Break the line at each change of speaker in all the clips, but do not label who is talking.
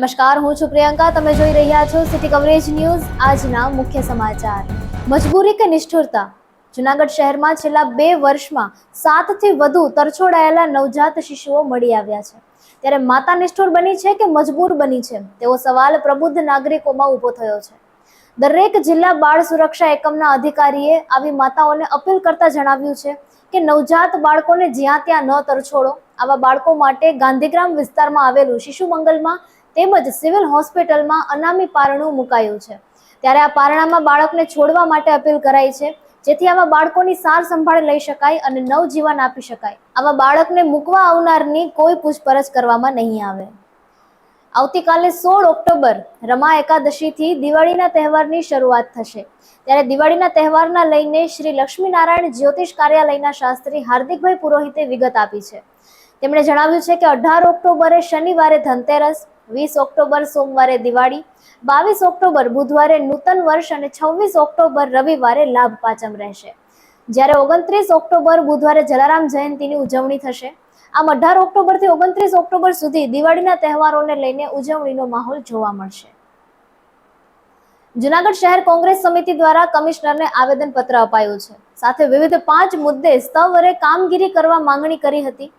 નમસ્કાર, હું છું પ્રિયંકા. તમે જોઈ રહ્યા છો સિટી કવરેજ ન્યૂઝ. આજના મુખ્ય સમાચાર. મજબૂરી કે નિષ્ઠુરતા. જુનાગઢ શહેરમાં છેલ્લા બે વર્ષમાં સાતથી વધુ તરછોડાયેલા નવજાત શિશુઓ મળી આવ્યા છે. ત્યારે માતા નિષ્ઠુર બની છે કે મજબૂર બની છે? તેવો સવાલ પ્રબુદ્ધ નાગરિકોમાં ઊભો થયો છે. દરેક જિલ્લા બાળ સુરક્ષા એકમના અધિકારીએ આવી માતાઓને અપીલ કરતા જણાવ્યું છે કે નવજાત બાળકોને જ્યાં ત્યાં ન તરછોડો. આવા બાળકો માટે ગાંધીગ્રામ વિસ્તારમાં આવેલું શિશુ મંગલમાં તેમજ સિવિલ હોસ્પિટલમાં અનામી પારણું મુકાયું છે. ત્યારે આ પારણામાં બાળકને છોડવા માટે અપીલ કરાઈ છે. જેથી આવા બાળકોની સાર સંભાળ લઈ શકાય અને નવજીવન આપી શકાય. આવા બાળકને મૂકવા આવનારની કોઈ પૂછપરછ કરવામાં નહીં આવે. આવતીકાલે સોળ ઓક્ટોબર રમા એકાદશીથી દિવાળીના તહેવારની શરૂઆત થશે. ત્યારે દિવાળીના તહેવારના લઈને શ્રી લક્ષ્મીનારાયણ જ્યોતિષ કાર્યાલયના શાસ્ત્રી હાર્દિકભાઈ પુરોહિતે વિગત આપી છે. તેમણે જણાવ્યું છે કે અઢાર ઓક્ટોબરે શનિવારે ધનતેરસ, વીસ ઓક્ટોબર સોમવારે દિવાળી, બાવીસ ઓક્ટોબર બુધવારે નૂતન વર્ષ અને છવ્વીસ ઓક્ટોબર રવિવારે લાભ પાંચમ રહેશે. જ્યારે ઓગણત્રીસ ઓક્ટોબર બુધવારે જલારામ જયંતીની ઉજવણી થશે. આમ અઢાર ઓક્ટોબરથી ઓગણત્રીસ ઓક્ટોબર સુધી દિવાળીના તહેવારોને લઈને ઉજવણીનો માહોલ જોવા મળશે. જુનાગઢ શહેર કોંગ્રેસ સમિતિ દ્વારા કમિશનરને આવેદનપત્ર અપાયું છે. સાથે વિવિધ પાંચ મુદ્દે સ્તવરે કામગીરી કરવા માંગણી કરી હતી.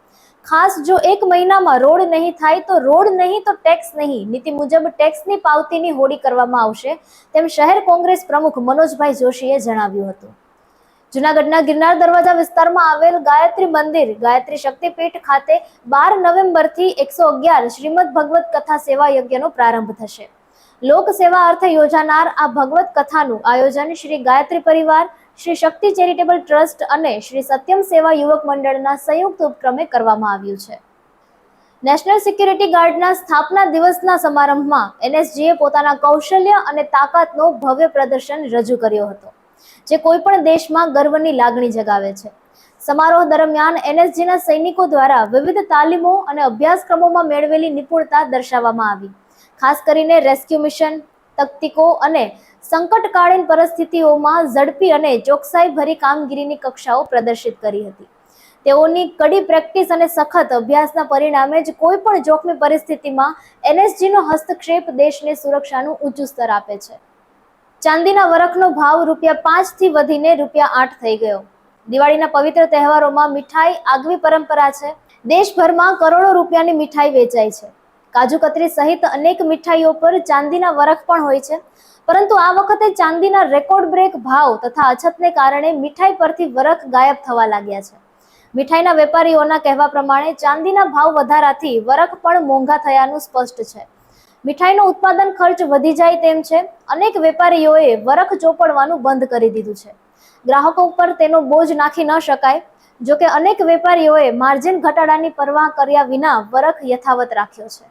ખાસ જો એક મહિનામાં રોડ નહીં થાય તો રોડ નહીં તો ટેક્સ નહીં. નીતિ મુજબ ટેક્સની પાવતીની હોડી કરવામાં આવશે તેમ શહેર કોંગ્રેસ પ્રમુખ મનોજભાઈ જોશીએ જણાવ્યું હતું. જુનાગઢના ગિરનાર દરવાજા વિસ્તારમાં આવેલ ગાયત્રી મંદિર, ગાયત્રી શક્તિપીઠ ખાતે બાર નવેમ્બરથી એકસો અગિયાર શ્રીમદ ભગવત કથા સેવા યજ્ઞનો પ્રારંભ થશે. લોક સેવા અર્થે યોજાનાર આ ભગવત કથાનું આયોજન શ્રી ગાયત્રી પરિવાર, શ્રી શક્તિ ચેરિટેબલ ટ્રસ્ટ અને શ્રી સત્યમ સેવા યુવક મંડળના સંયુક્ત ઉપક્રમે કરવામાં આવ્યું છે. નેશનલ સિક્યુરિટી ગાર્ડના સ્થાપના દિવસના સમારંભમાં એનએસજીએ પોતાના કૌશલ્ય અને તાકાતનો ભવ્ય પ્રદર્શન રજૂ કર્યો હતો, જે કોઈ પણ દેશમાં ગર્વની લાગણી જગાવે છે. સમારોહ દરમિયાન એનએસજીના સૈનિકો દ્વારા વિવિધ તાલીમો અને અભ્યાસક્રમોમાં મેળવેલી નિપુણતા દર્શાવવામાં આવી. ખાસ કરીને રેસ્ક્યુ મિશન, તકતીકો અને સંકટકાળીન પરિસ્થિતિઓમાં ઝડપી અને ચોકસાઈભરી કામગીરીની કક્ષાઓ પ્રદર્શિત કરી હતી. તેઓની કડી પ્રેક્ટિસ અને સખત અભ્યાસના પરિણામે જ કોઈ પણ જોખમી પરિસ્થિતિમાં એનએસજીનો હસ્તક્ષેપ દેશને સુરક્ષાનું ઊંચું સ્તર આપે છે. ચાંદીના વરખનો ભાવ રૂપિયા પાંચથી વધીને રૂપિયા આઠ થઈ ગયો. દિવાળીના પવિત્ર તહેવારોમાં મીઠાઈ આગવી પરંપરા છે. દેશભરમાં કરોડો રૂપિયાની મીઠાઈ વેચાય છે. કાજુ કતરી સહિત અનેક મીઠાઈઓ પર ચાંદીના વરખ પણ હોય છે. પરંતુ આ વખતે ચાંદીના રેકોર્ડ બ્રેક ભાવ તથા અછતને કારણે મીઠાઈ પરથી વરખ ગાયબ થવા લાગ્યા છે. મીઠાઈના વેપારીઓના કહેવા પ્રમાણે ચાંદીના ભાવ વધારાથી વરખ પણ મોંઘા થયાનું સ્પષ્ટ છે. મીઠાઈનો ઉત્પાદન ખર્ચ વધી જાય તેમ છે. અનેક વેપારીઓએ વરખ ચોપડવાનું બંધ કરી દીધું છે. ગ્રાહકો ઉપર તેનો બોજ નાખી ન શકાય. જોકે અનેક વેપારીઓએ માર્જિન ઘટાડાની પરવાહ કર્યા વિના વરખ યથાવત રાખ્યો છે.